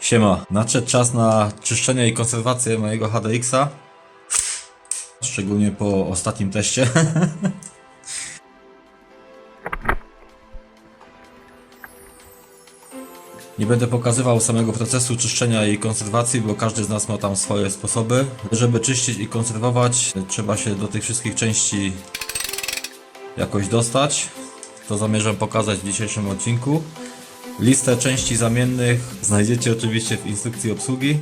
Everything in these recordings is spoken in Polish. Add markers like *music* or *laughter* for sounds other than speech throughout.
Siema, nadszedł czas na czyszczenie i konserwację mojego HDX-a. Szczególnie po ostatnim teście. *laughs* Nie będę pokazywał samego procesu czyszczenia i konserwacji, bo każdy z nas ma tam swoje sposoby. Żeby czyścić i konserwować, trzeba się do tych wszystkich części jakoś dostać. To zamierzam pokazać w dzisiejszym odcinku. Listę części zamiennych znajdziecie oczywiście w instrukcji obsługi.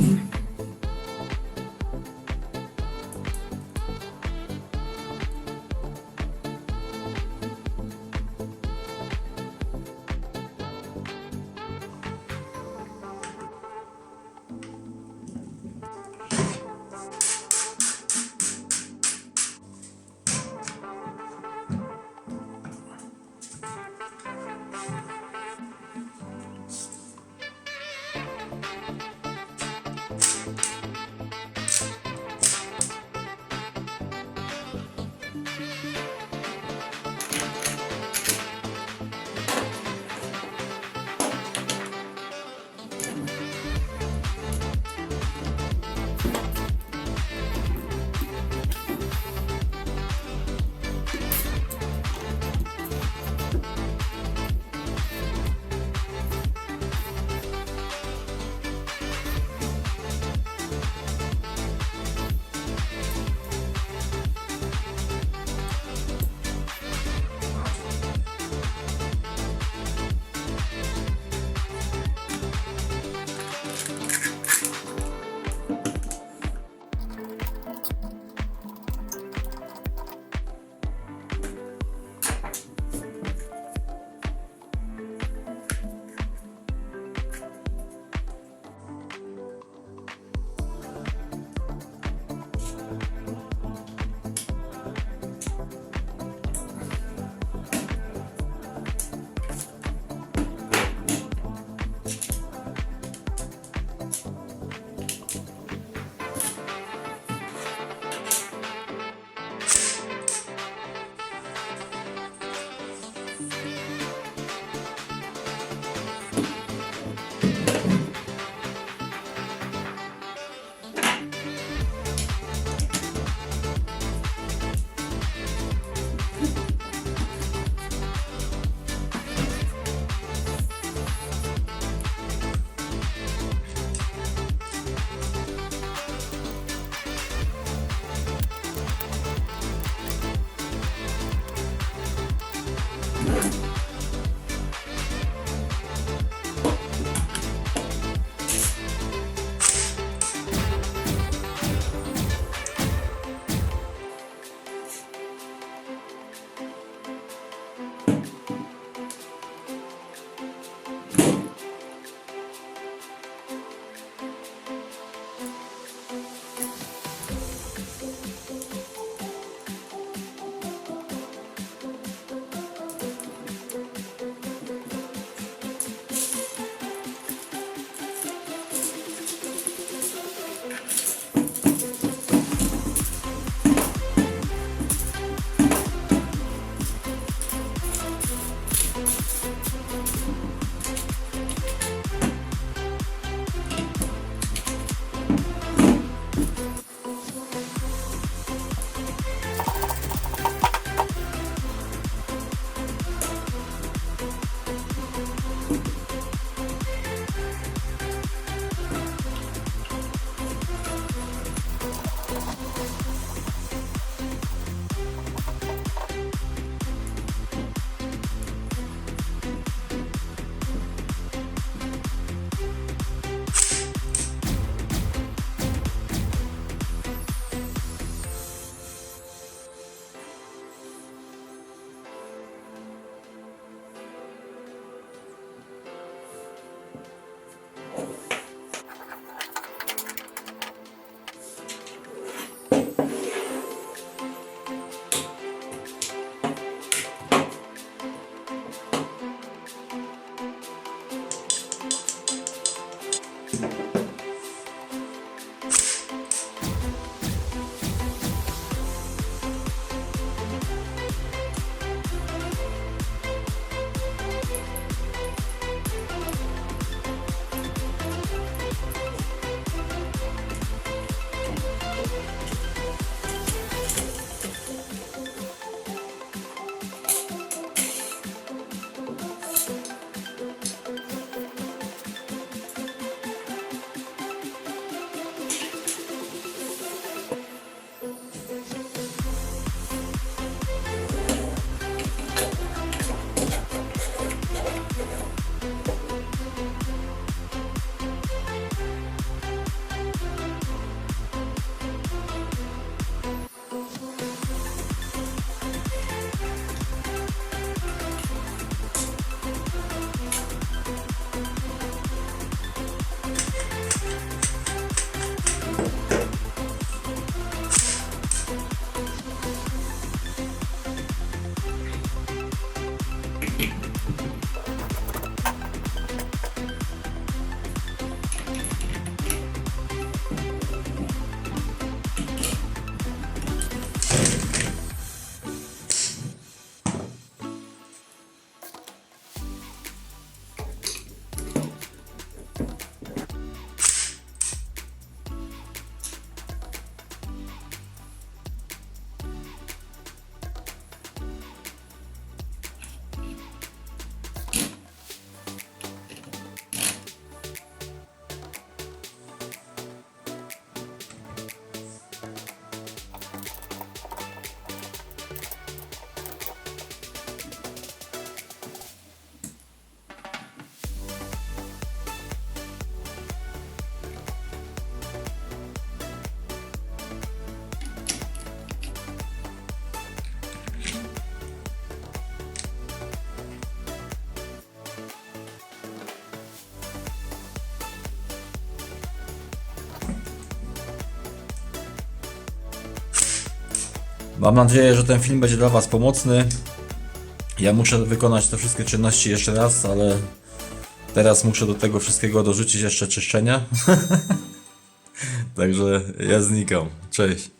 Mm-hmm. Mam nadzieję, że ten film będzie dla Was pomocny. Ja muszę wykonać te wszystkie czynności jeszcze raz, ale teraz muszę do tego wszystkiego dorzucić jeszcze czyszczenia. *laughs* Także ja znikam. Cześć.